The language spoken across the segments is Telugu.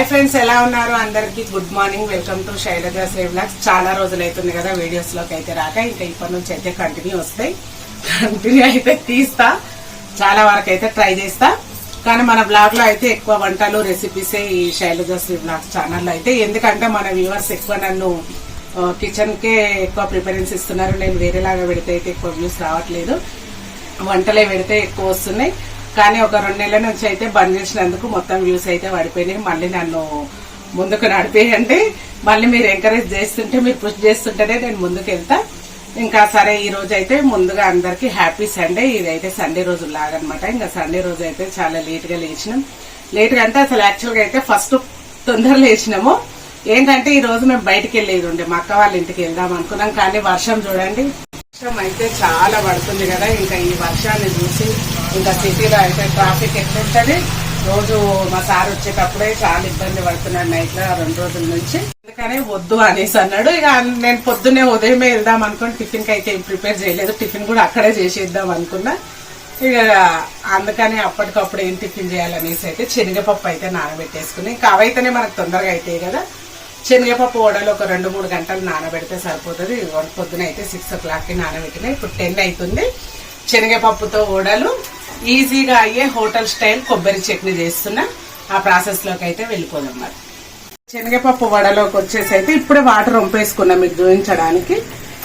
హాయ్ ఫ్రెండ్స్ ఎలా ఉన్నారు? అందరికి good morning welcome to Shailaja save vlogs చాలా రోజులు అవుతుంది కదా వీడియోస్లోకి అయితే రాక. ఇంకా ఇప్పటి నుంచి అయితే కంటిన్యూ వస్తాయి. కంటిన్యూ అయితే తీస్తా. చాలా వరకు అయితే ట్రై చేస్తా. కానీ మన బ్లాగ్లో అయితే ఎక్కువ వంటలు రెసిపీస్ ఈ శైలజ సేవ్ బ్లాగ్స్ ఛానల్లో అయితే. ఎందుకంటే మన వ్యూవర్స్ ఎక్కువ నన్ను కిచెన్ కే ఎక్కువ ప్రిఫరెన్స్ ఇస్తున్నారు. నేను వేరేలాగా పెడితే అయితే ఎక్కువ వ్యూస్ రావట్లేదు. వంటలే పెడితే ఎక్కువ వస్తున్నాయి. కానీ ఒక రెండు నెలల నుంచి అయితే బంద్ చేసినందుకు మొత్తం వ్యూస్ అయితే పడిపోయినాయి. మళ్ళీ నన్ను ముందుకు నడిపేయండి. మళ్ళీ మీరు ఎంకరేజ్ చేస్తుంటే మీరు పుష్ చేస్తుంటేనే నేను ముందుకు వెళ్తా. ఇంకా సరే ఈ రోజు అయితే ముందుగా అందరికి హ్యాపీ సండే ఇదైతే సండే రోజు లాగనమాట. ఇంకా సండే రోజు అయితే చాలా లేట్గా లేచినాం. లేట్గా అంటే అసలు యాక్చువల్గా అయితే ఫస్ట్ తొందర లేచినాము. ఏంటంటే ఈ రోజు మేము బయటికి వెళ్ళేది ఉండే. మా అక్క వాళ్ళ ఇంటికి వెళ్దాం అనుకున్నాం. కానీ వర్షం చూడండి. వర్షం అయితే చాలా పడుతుంది కదా. ఇంకా ఈ వర్షాన్ని చూసి ఇంకా సిటీలో అయితే ట్రాఫిక్ ఎట్లుంటుంది? రోజు మా సార్ వచ్చేటప్పుడే చాలా ఇబ్బంది పడుతున్నాడు నైట్లో రెండు రోజుల నుంచి. అందుకనే వద్దు అనేసి అన్నాడు. ఇక నేను పొద్దున్నే ఉదయమే వెళ్దాం అనుకుని టిఫిన్కి అయితే ఏం ప్రిపేర్ చేయలేదు. టిఫిన్ కూడా అక్కడే చేసేద్దాం అనుకున్నా. ఇక అందుకని అప్పటికప్పుడు ఏం టిఫిన్ చేయాలనేసి అయితే శనగపప్పు అయితే నానబెట్టేసుకుని ఇంకా అవైతేనే మనకు తొందరగా అవుతాయి కదా. శనగపప్పు ఓడలు ఒక రెండు మూడు గంటలు నానబెడితే సరిపోతుంది. పొద్దున అయితే సిక్స్ ఓ క్లాక్కి నానబెట్టినాయి ఇప్పుడు టెన్ అవుతుంది శనగపప్పుతో ఓడలు ఈజీగా అయ్యే హోటల్ స్టైల్ కొబ్బరి చట్నీ చేస్తున్నా. ఆ ప్రాసెస్లోకి అయితే వెళ్ళిపోదాం మరి. శనగపప్పు వడలోకి వచ్చేసి అయితే ఇప్పుడే వాటర్ వంపేసుకున్నా మీకు చూపించడానికి.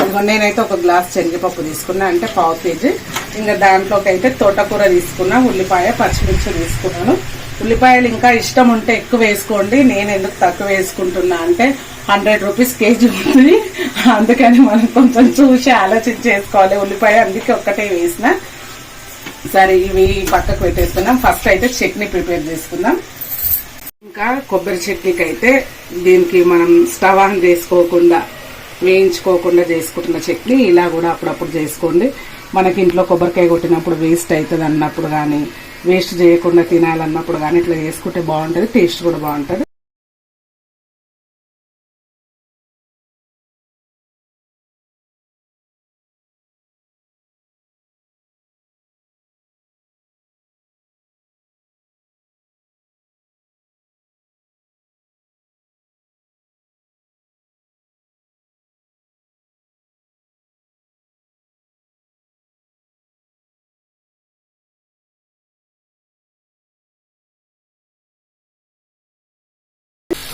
ఇదిగో నేనైతే ఒక గ్లాస్ శనగపప్పు తీసుకున్నా అంటే పావు కేజీ. ఇంకా దాంట్లోకి అయితే తోటకూర తీసుకున్నా ఉల్లిపాయ పచ్చిమిర్చి తీసుకున్నాను. ఉల్లిపాయలు ఇంకా ఇష్టం ఉంటే ఎక్కువ వేసుకోండి. నేను ఎందుకు తక్కువ వేసుకుంటున్నా అంటే హండ్రెడ్ రూపీస్ కేజీ ఉంది. అందుకని మనం కొంచెం చూసి ఆలోచించి చేసుకోవాలి ఉల్లిపాయ అందుకే ఒక్కటే వేసిన. సరే ఇవి పక్కకు పెట్టేస్తున్నాం ఫస్ట్ అయితే చట్నీ ప్రిపేర్ చేసుకుందాం. ఇంకా కొబ్బరి చట్నీకి అయితే దీనికి మనం స్టవ్ ఆన్ చేసుకోకుండా వేయించుకోకుండా చేసుకుంటున్న చట్నీ ఇలా కూడా అప్పుడప్పుడు చేసుకోండి. మనకి ఇంట్లో కొబ్బరికాయ కొట్టినప్పుడు వేస్ట్ అవుతుంది అన్నప్పుడు కానీ వేస్ట్ చేయకుండా తినాలన్నప్పుడు కానీ ఇట్లా చేసుకుంటే బాగుంటుంది టేస్ట్ కూడా బాగుంటుంది.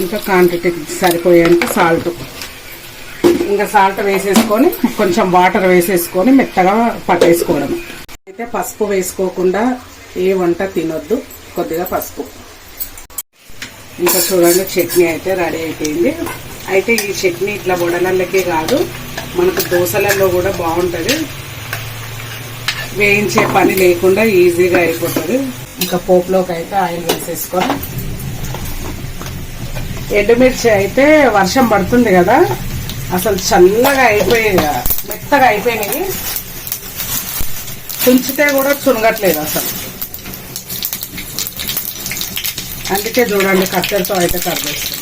ఇంకా క్వాంటిటీకి సరిపోయేంత సాల్ట్ ఇంకా సాల్ట్ వేసేసుకొని కొంచెం వాటర్ వేసేసుకొని మెత్తగా పట్టేసుకోవడం. అయితే పసుపు వేసుకోకుండా ఏ వంట తినొద్దు కొద్దిగా పసుపు. ఇంకా చూడండి చట్నీ అయితే రెడీ అయిపోయింది. అయితే ఈ చట్నీ ఇట్లా వడలల్లకే కాదు మనకు దోశలలో కూడా బాగుంటుంది. వేయించే పని లేకుండా ఈజీగా అయిపోతుంది. ఇంకా పోపులోకి అయితే ఆయిల్ వేసేసుకొని ఎండుమిర్చి అయితే వర్షం పడుతుంది కదా అసలు చల్లగా అయిపోయాయి మెత్తగా అయిపోయినాయి. తుంచితే కూడా చునగట్లేదు అసలు. అందుకే చూడండి కత్తెరతో అయితే కట్ చేస్తాం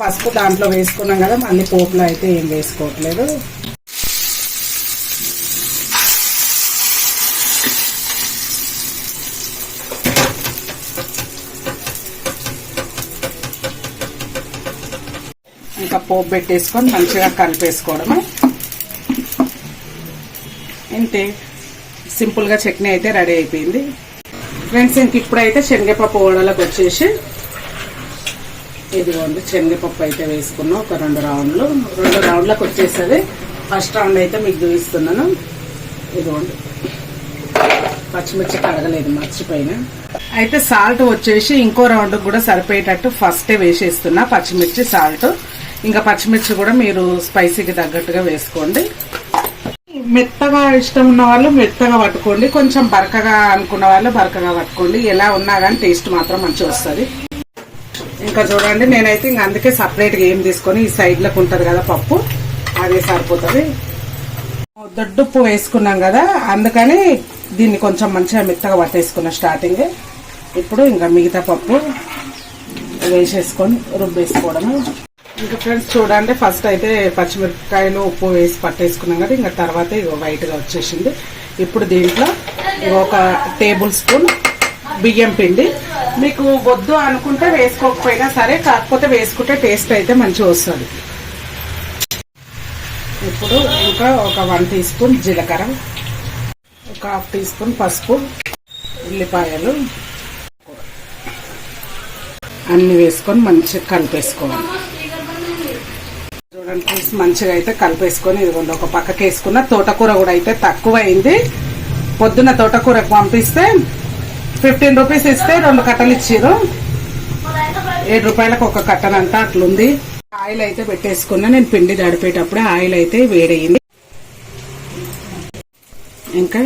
పసుపు దాంట్లో వేసుకున్నాం కదా మళ్ళీ పోపులో అయితే ఏం వేసుకోవట్లేదు. ఇంకా పోపు పెట్టేసుకొని మంచిగా కలిపేసుకోవడమే? ఇంతే సింపుల్గా చట్నీ అయితే రెడీ అయిపోయింది. ఫ్రెండ్స్ ఇంక ఇప్పుడైతే శనగపప్పు ఓడలకు వచ్చేసి ఇదిగోండి శనగపప్పు అయితే వేసుకున్నాం ఒక రెండు రౌండ్లు. రెండు రౌండ్లకు వచ్చేస్తుంది ఫస్ట్ రౌండ్ అయితే మీకు చూపిస్తున్నాను. ఇదిగోండి. పచ్చిమిర్చి కడగలేదు మర్చిపోయిన. అయితే సాల్ట్ వచ్చేసి ఇంకో రౌండ్కి కూడా సరిపోయేటట్టు ఫస్టే వేసేస్తున్నా పచ్చిమిర్చి సాల్ట్. ఇంకా పచ్చిమిర్చి కూడా మీరు స్పైసీకి తగ్గట్టుగా వేసుకోండి. మెత్తగా ఇష్టం ఉన్న వాళ్ళు మెత్తగా పట్టుకోండి. కొంచెం బరకగా అనుకున్న వాళ్ళు బరకగా పట్టుకోండి. ఎలా ఉన్నా కానీ టేస్ట్ మాత్రం మంచిగా వస్తుంది. ఇంకా చూడండి నేనైతే ఇంక అందుకే సపరేట్గా ఏం తీసుకొని ఈ సైడ్లకు ఉంటుంది కదా పప్పు అదే సరిపోతుంది. దొడ్డుప్పు వేసుకున్నాం కదా అందుకని దీన్ని కొంచెం మంచిగా మెత్తగా పట్టేసుకున్నా స్టార్టింగ్ ఇప్పుడు ఇంకా మిగతా పప్పు వేసేసుకొని రుబ్బేసుకోవడము. ఇంకా ఫ్రెండ్స్ చూడండి ఫస్ట్ అయితే పచ్చిమిరపకాయలు ఉప్పు వేసి పట్టేసుకున్నాం కదా ఇంకా తర్వాత ఇగో వైట్గా వచ్చేసింది. ఇప్పుడు దీంట్లో ఒక టేబుల్ స్పూన్ బియ్యం పిండి. మీకు వద్దు అనుకుంటే వేసుకోకపోయినా సరే కాకపోతే వేసుకుంటే టేస్ట్ అయితే మంచిగా వస్తుంది. ఇప్పుడు ఇంకా ఒక వన్ టీ స్పూన్ జీలకర్ర ఒక హాఫ్ టీ స్పూన్ పసుపు ఉల్లిపాయలు అన్ని వేసుకొని మంచిగా కలిపేసుకోవాలి. చూడండి మంచిగా అయితే కలిపేసుకొని ఇదిగోండి ఒక పక్కకి వేసుకున్న తోటకూర కూడా అయితే తక్కువ అయింది పొద్దున్న తోటకూర పంపిస్తే ఫిఫ్టీన్ రూపీస్ ఇస్తే రెండు కట్టలు ఇచ్చారు ఏడు రూపాయలకు ఒక కట్టనంతా అట్లుంది. ఆయిల్ అయితే పెట్టేసుకున్నా నేను పిండి దడిపేటప్పుడే ఆయిల్ అయితే వేడయింది. ఇంకా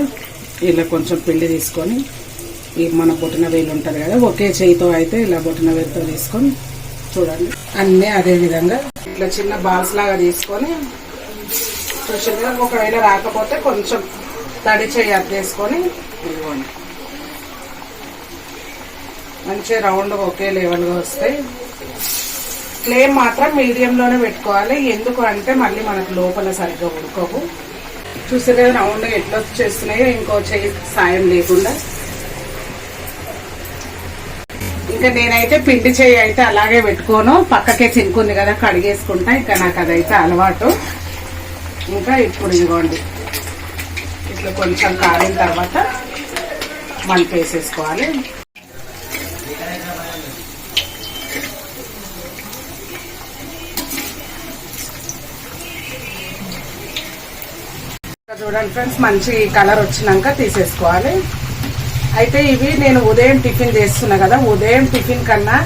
ఇలా కొంచెం పిండి తీసుకొని ఈ మన బొట్టిన వేలు ఉంటుంది కదా ఒకే చేయితో అయితే ఇలా బొట్టిన వేలుతో తీసుకొని చూడండి. అన్నీ అదే విధంగా ఇట్లా చిన్న బాల్స్ లాగా తీసుకొని స్పెషల్గా ఒకవేళ రాకపోతే కొంచెం తడి చేయి అద్దేసుకొని ఇవ్వండి మంచిగా రౌండ్ ఒకే లెవెల్గా వస్తాయి. ఫ్లేమ్ మాత్రం మీడియంలోనే పెట్టుకోవాలి. ఎందుకు అంటే మళ్ళీ మనకు లోపల సరిగ్గా ఉడకవు. చూసారు రౌండ్ ఎట్లా వచ్చేస్తున్నాయో ఇంకో చేయి సాయం లేకుండా. ఇంకా నేనైతే పిండి చేయి అయితే అలాగే పెట్టుకోను. పక్కకే చింకుంది కదా కడిగేసుకుంటా. ఇంకా నాకు అదైతే అలవాటు. ఇంకా ఇప్పుడు ఇదిగోండి. ఇట్లా కొంచెం కాలిన తర్వాత మంట వేసేసుకోవాలి ఇంకా చూడండి ఫ్రెండ్స్ మంచి కలర్ వచ్చినాక తీసేసుకోవాలి. అయితే ఇవి నేను ఉదయం టిఫిన్ చేస్తున్నా కదా ఉదయం టిఫిన్ కన్నా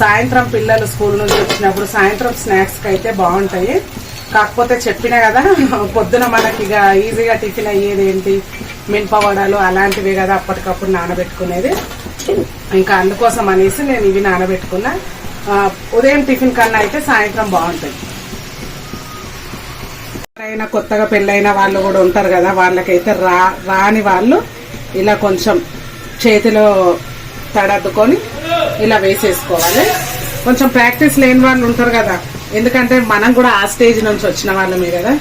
సాయంత్రం పిల్లలు స్కూల్ నుంచి వచ్చినప్పుడు సాయంత్రం స్నాక్స్కి అయితే బాగుంటాయి. కాకపోతే చెప్పినా కదా పొద్దున మనకి ఇక ఈజీగా టిఫిన్ అయ్యేది ఏంటి? మినపవడాలు అలాంటివి కదా అప్పటికప్పుడు నానబెట్టుకునేది. ఇంకా అందుకోసం అనేసి నేను ఇవి నానబెట్టుకున్నా. ఉదయం టిఫిన్ కన్నా అయితే సాయంత్రం బాగుంటుంది ఎవరైనా కొత్తగా పెళ్ళైన వాళ్ళు కూడా ఉంటారు కదా వాళ్ళకైతే రా రాని వాళ్ళు ఇలా కొంచెం చేతిలో తడద్దుకొని ఇలా వేసేసుకోవాలి. కొంచెం ప్రాక్టీస్ లేని వాళ్ళు ఉంటారు కదా. ఎందుకంటే మనం కూడా ఆ స్టేజ్ నుంచి వచ్చిన వాళ్ళమే కదా.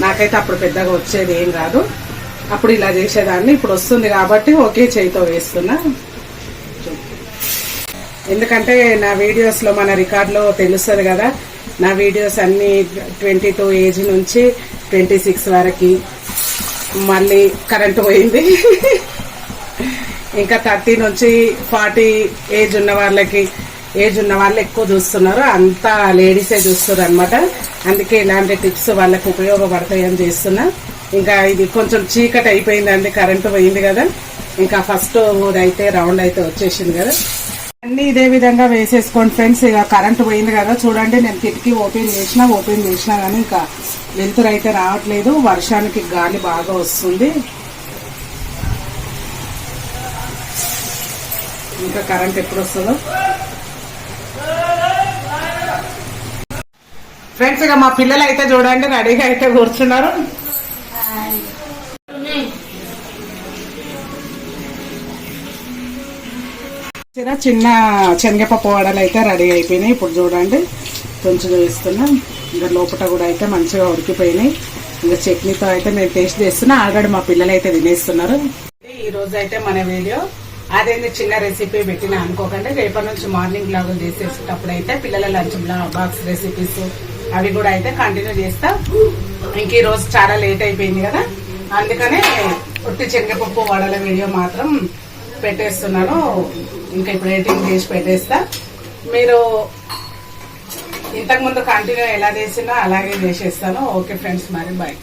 నాకైతే అప్పుడు పెద్దగా వచ్చేది ఏం రాదు అప్పుడు ఇలా చేసేదాన్ని. ఇప్పుడు వస్తుంది కాబట్టి ఒకే చేయితో వేస్తున్నా. ఎందుకంటే నా వీడియోస్లో మన రికార్డులో తెలుస్తుంది కదా. నా వీడియోస్ అన్ని ట్వంటీ టూ ఏజ్ నుంచి ట్వంటీ సిక్స్ వరకు మళ్ళీ కరెంట్ పోయింది. ఇంకా థర్టీ నుంచి ఫార్టీ ఏజ్ ఉన్న వాళ్ళకి ఏజ్ ఉన్న వాళ్ళు ఎక్కువ చూస్తున్నారు. అంతా లేడీసే చూస్తారు అనమాట అందుకే ఇలాంటి టిప్స్ వాళ్ళకి ఉపయోగపడతాయని చేస్తున్నా. ఇంకా ఇది కొంచెం చీకటి అయిపోయిందండి కరెంటు పోయింది కదా. ఇంకా ఫస్ట్ అయితే రౌండ్ అయితే వచ్చేసింది కదా. అన్ని ఇదే విధంగా వేసేసుకోండి ఫ్రెండ్స్ ఇక కరెంట్ పోయింది కదా. చూడండి నేను కిటికీ ఓపెన్ చేసినా ఓపెన్ చేసినా కానీ ఇంకా వెలుతురు అయితే రావట్లేదు. వర్షానికి గాలి బాగా వస్తుంది. ఇంకా కరెంట్ ఎప్పుడు వస్తుందో ఫ్రెండ్స్ ఇక మా పిల్లలు అయితే చూడండి రెడీగా అయితే కూర్చున్నారు. చిన్న శనగపప్పు వడలు అయితే రెడీ అయిపోయినాయి. ఇప్పుడు చూడండి కొంచెం వేస్తున్నాం. ఇంకా లోపల కూడా అయితే మంచిగా ఉడికిపోయినాయి. ఇంకా చట్నీతో అయితే నేను టేస్ట్ చేస్తున్నా. ఆల్రెడీ మా పిల్లలు అయితే తినేస్తున్నారు. ఈ రోజు అయితే మన వీడియో. అదేంటి చిన్న రెసిపీ పెట్టిన అనుకోకుండా రేపటి నుంచి మార్నింగ్ లాగా చేసేటప్పుడు అయితే పిల్లల లంచ్ బాక్స్ రెసిపీస్ అవి కూడా అయితే కంటిన్యూ చేస్తా. ఇంక ఈ రోజు చాలా లేట్ అయిపోయింది కదా అందుకనే ఉట్టి శనగపప్పు వడల వీడియో మాత్రం పెట్టేస్తున్నాను. ఇంకా ఇప్పుడు ఎడిటింగ్ చేసి పెట్టేస్తా. మీరు ఇంతకుముందు కంటిన్యూ ఎలా చేసినా అలాగే చేసేస్తాను. ఓకే ఫ్రెండ్స్ మరి బాయ్